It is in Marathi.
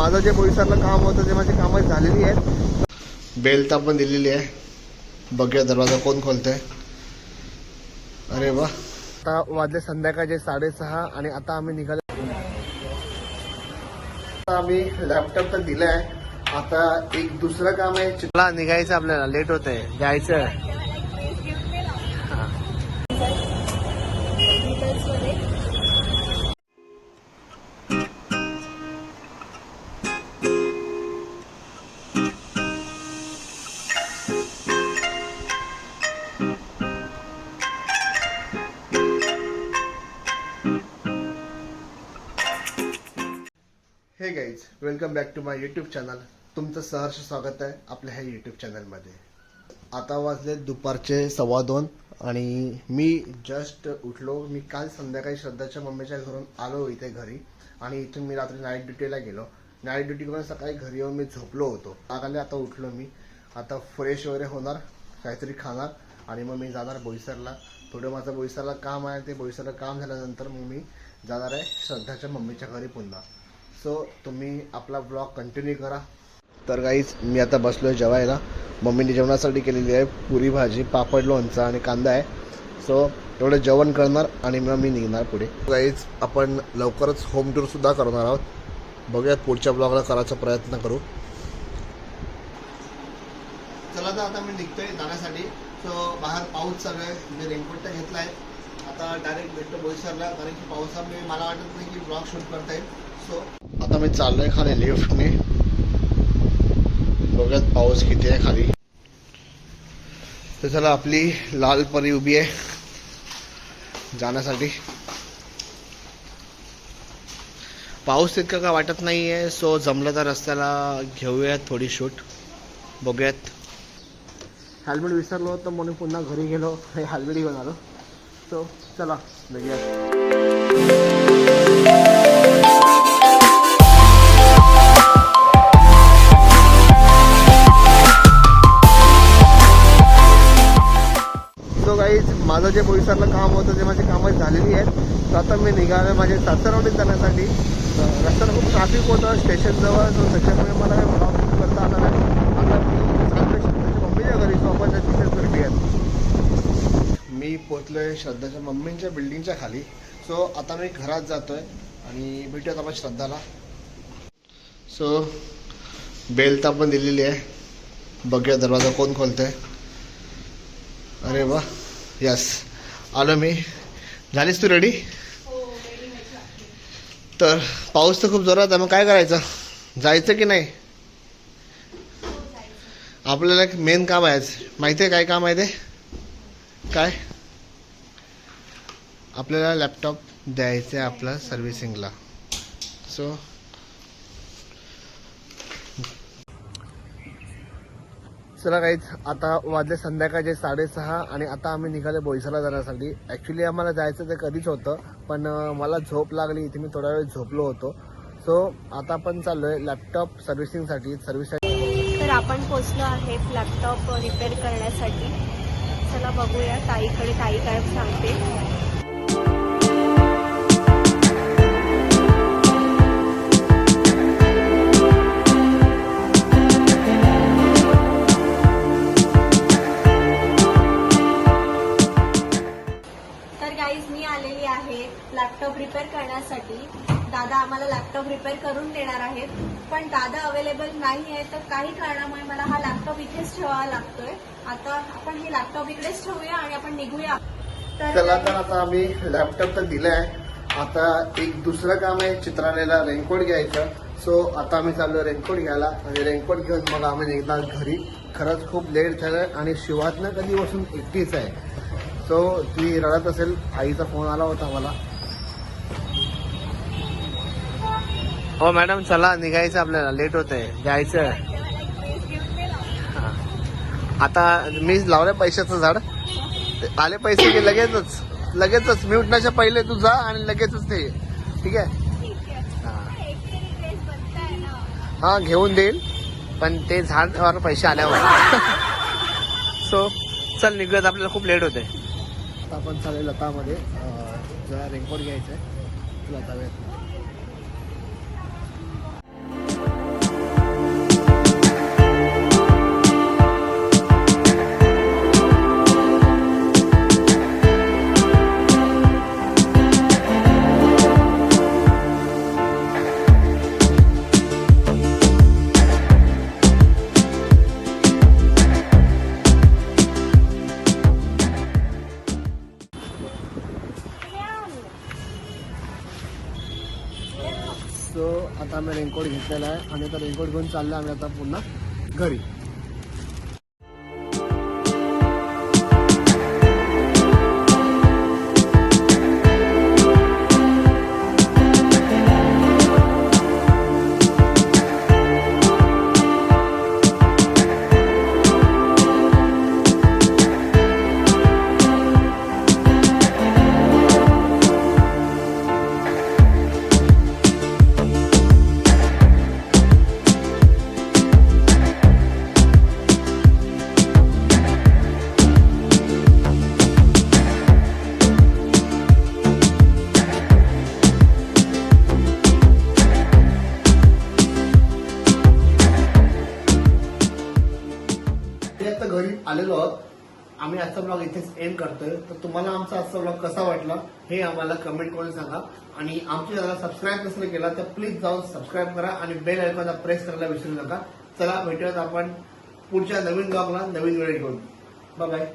माझं जे बोईसरला काम होतं ते माझी कामं झालेली आहेत बेल तर आपण दिलेली आहे. बघूया दरवाजा कोण खोलतंय. अरे वा. आता वाजले संध्याकाळचे साडेसहा आणि आता आम्ही निघालो. आता आम्ही लॅपटॉप तर दिलाय. आता एक दुसरं काम आहे. मला निघायचं आपल्याला. लेट होत आहे जायचं. Hey guys welcome back to my YouTube channel तुमचं सहर्ष स्वागत आहे आपल्या ह्या युट्यूब चॅनलमध्ये आता वाजले दुपारचे सव्वा दोन आणि मी जस्ट उठलो. मी काल संध्याकाळी श्रद्धाच्या मम्मीच्या घरून आलो इथे घरी आणि इथून मी रात्री नाईट ड्युटीला गेलो. नाईट ड्युटी करून सकाळी घरी येऊन मी झोपलो होतो. आगाले आता उठलो मी. आता फ्रेश वगैरे होणार काहीतरी खाणार आणि मग मी जाणार बोईसरला. थोडं माझं बोईसरला काम आहे. ते बोईसरला काम झाल्यानंतर मग मी जाणार आहे श्रद्धाच्या मम्मीच्या घरी पुन्हा. सो तुम्ही आपला ब्लॉग कंटिन्यू करा. तर काहीच मी आता बसलो आहे जेवायला. मम्मीने जेवणासाठी केलेली आहे पुरी भाजी पापड लोणचा आणि कांदा आहे. सो एवढं जेवण करणार आणि मग मी निघणार पुढे. काहीच आपण लवकरच होम टूरसुद्धा करणार आहोत. बघूयात पुढच्या ब्लॉगला करायचा प्रयत्न करू. चला तर आता मी निघतोय जाण्यासाठी. सो बाहेर पाऊस चालू आहे. मी रेनकोट तर घेतला आहे आता डायरेक्ट भेटतो बोईसरला. कारण की पावसामुळे मला वाटत नाही की ब्लॉग शूट करता येईल. आता मी चाललोय खाली लिफ्टने बघत पाऊस किती आहे खाली. तर चला आपली लाल परी उभी आहे जाण्यासाठी. पाऊस तितका का वाटत नाही आहे सो जमलं तर रस्त्याला घेऊयात थोडी शूट बघूयात. हेल्मेट विसरलो तर म्हणून पुन्हा घरी गेलो हे हेल्मेट घेऊन आलो. सो चला बघूयात. माझं जे बोईसरला काम होतं ते माझी कामं झालेली आहेत तर आता मी निघालो माझे सासरवडीत जाण्यासाठी. रस्त्याला खूप ट्रॅफिक होतं स्टेशनजवळ सो त्याच्यामुळे मला काही ब्लॉग करता आला नाही. आता मी श्रद्धाच्या मम्मीच्या घरी सो तिथेच तिथेच आहे. मी पोचलोय श्रद्धाच्या मम्मींच्या बिल्डिंगच्या खाली. सो आता मी घरात जातो आहे आणि भेटूयात आपण श्रद्धाला. सो बेल तर आपण दिलेली आहे. बघूया दरवाजा कोण खोलतंय. अरे वा. यस आलो मी झालीस तू रेडी तर पाऊस तर खूप जोरात आहे मग काय करायचं? जायचं की नाही? आपल्याला एक मेन काम आहे माहिती आहे काय काम आहे ते? काय? आपल्याला लॅपटॉप द्यायचं आहे आपलं सर्व्हिसिंगला सो चला काहीच आता वाजले संध्याकाळचे साडेसहा आणि आता आम्ही निघाले बोईसाला जाण्यासाठी. ॲक्च्युली आम्हाला जायचं ते कधीच होतं पण मला झोप लागली इथे मी थोडा वेळ झोपलो होतो. सो आता आपण चाललोय लॅपटॉप सर्व्हिसिंगसाठी सर्व्हिस तर आपण पोचलो आहे लॅपटॉप रिपेअर करण्यासाठी. चला बघूया ताईकडे ताई काय सांगते. करण्यासाठी दादा आम्हाला लॅपटॉप रिपेअर करून देणार आहेत. पण दादा अवेलेबल नाही आहे तर काही कारणामुळे मला हा लॅपटॉप इथेच ठेवावा लागतोय. आता आपण हे लॅपटॉप इकडेच ठेवूया आणि आपण निघूया. चला तर आता आम्ही लॅपटॉप तर दिलाय. आता एक दुसरं काम आहे चित्रालयाला रेनकोट घ्यायचं. सो आता आम्ही चाललो रेनकोट घ्यायला. आणि रेनकोट घेऊन मग आम्ही निघणार घरी. खरंच खूप लेट झालं आणि शिवातनं कधी बसून एकटीच आहे. सो ती रडत असेल आईचा फोन आला होता मला. हो मॅडम चला निघायचं आपल्याला. लेट होत आहे जायचं आता मी लावलं पैशाचं झाड. ते आले पैसे की लगेचच. लगेचच. मी उठण्याच्या पहिले तू जा आणि लगेचच ते ठीक आहे? हा. घेऊन देईल. पण ते झाडवर पैसे आल्यावर. सो चल निघत आपल्याला खूप लेट होते आपण चालेल लतामध्ये. जरा रेनकोट घ्यायचं आहे सो आता आम्ही रेनकोट घेतलेला आहे आणि आता रेनकोट घेऊन चाललो आम्ही आता पुन्हा घरी. ते आता घरी आलेलो आहोत. आम्ही आजचा ब्लॉग इथेच एंड करतोय. तर तुम्हाला आमचा आजचा ब्लॉग कसा वाटला हे आम्हाला कमेंट करून सांगा. आणि आमच्या चॅनलला सबस्क्राईब नसेल केला तर प्लीज जाऊन सबस्क्राईब करा आणि बेल आयकॉनला प्रेस करायला विसरू नका. चला भेटूयात आपण पुढच्या नवीन ब्लॉगला नवीन वेळ घेऊन. बाय